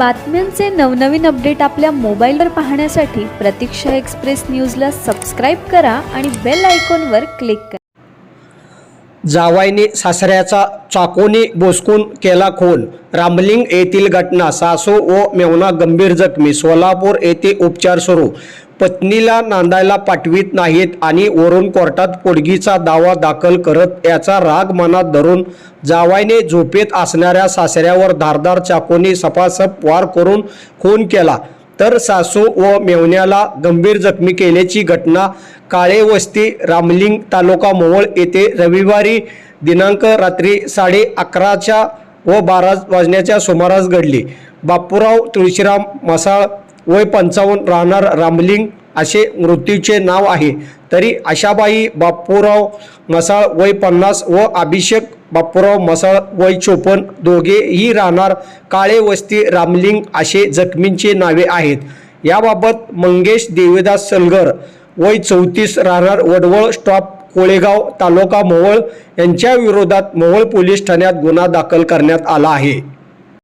बातम्यांचे नवनवीन अपडेट आपल्या मोबाईलवर पाहण्यासाठी प्रतीक्षा एक्सप्रेस न्यूजला सबस्क्राईब करा आणि बेल आयकॉनवर क्लिक करा. जावाईने सासऱ्याचा चाकूने बोसकून केला खून. रामलिंग येथील घटना सासू व मेवना गंभीर जखमी. सोलापूर येथे उपचार सुरू. पत्नीला नांदायला पाठवित नाहीत आणि वरून कोर्टात पोडगीचा दावा दाखल करत याचा राग मनात धरून जावाईने झोपेत असणाऱ्या सासऱ्यावर धारदार चाकूने सपासप वार करून खून केला. तर सासू व मेवण्याला गंभीर जखमी केल्याची घटना काळे वस्ती रामलिंग तालुका मोहोळ येथे रविवारी दिनांक रात्री साडे अकराच्या व बारा वाजण्याच्या सुमारास घडली. बापूराव तुळशीराम मसाळ वय पंचावन्न राहणार रामलिंग असे मृत्यूचे नाव आहे. तरी आशाबाई बापूराव मसाळ वय पन्नास व अभिषेक बाप्पूराव मसाळ वय चोपन दोघेही राहणार काळे वस्ती रामलिंग असे जखमींचे नावे आहेत. याबाबत मंगेश देवीदास सलगर वय चौतीस राहणार वडवळ स्टॉप कोळेगाव तालुका मोहोळ यांच्या विरोधात मोहोळ पोलीस ठाण्यात गुन्हा दाखल करण्यात आला आहे.